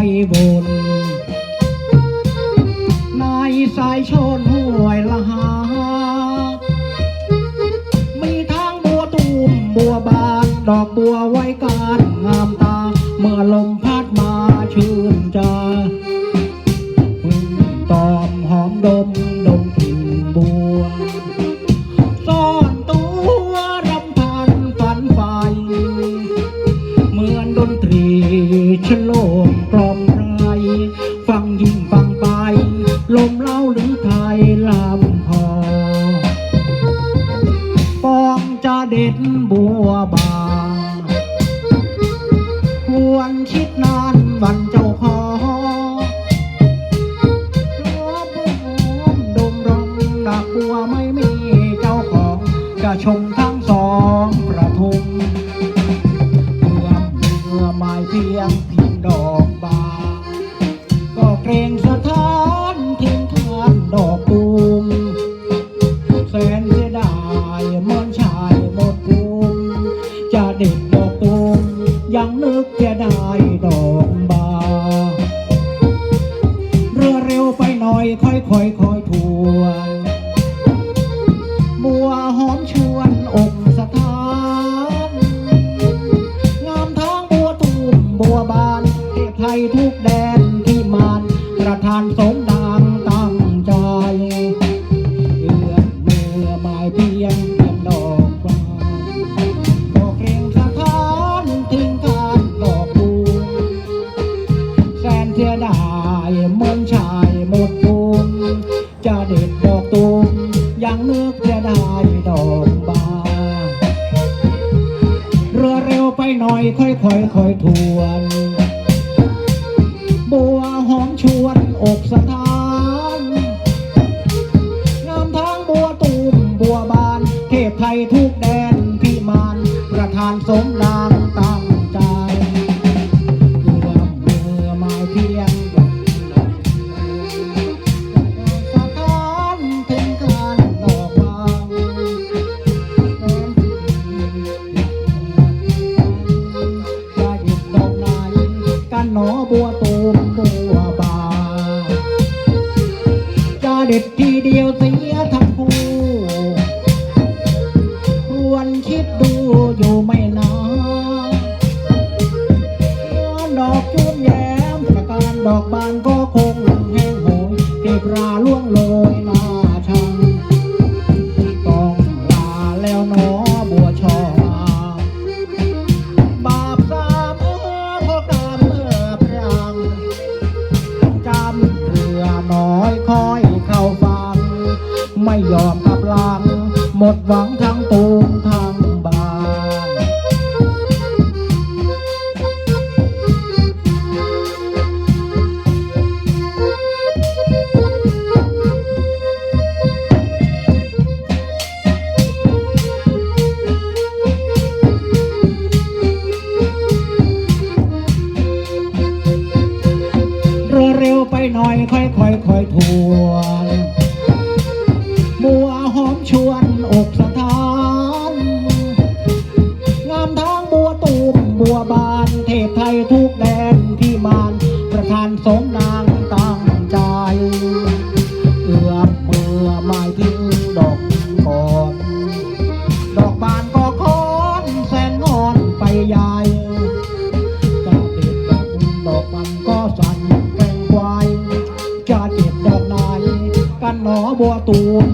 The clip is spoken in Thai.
อยวนในสายชนห่วยละหา มีทางบัวตูมบัวบาน ดอกบัวไว้การงามตา เมื่อลมพัด ไทยลำพอปองจะเด็ดบัวบานควรคิดนานวันเจ้าขอดมรองดักบัวไม่มีเจ้าของจะชมทั้งสองประทุม น่อยค่อยค่อยค่อยทวนบัวหอมชวนอกสถานงามทางบัวตูมบัวบานเทพไทยทุายได้ดอกบานเรือเร็วไปหน่อยค่อยค่อยค่อยทวน บัวหอมชวนอกสถานงามทางบัวตูมบัวบาน เทพไทยทุกแดนพิมานประธานสมนาง ด็ดทีเดียวเสียทั้งคู่ควรคิดดูอยู่ไม่นานดอกจุ้มแย้มประการดอกบานก็คงแห้ง อเร็วไปหน่อยค่อยค่อยค่อยทวนบัวหอมชวนอกสถานงามทางบัวตูมบัวบานเทพไทยทุกแดนที่มานประธานสมนางตั้งใจ เอื้อมมือไม้ทิ้งดอกก่อน ดอกบานก็คอนแสนงอนไปให บัวตูม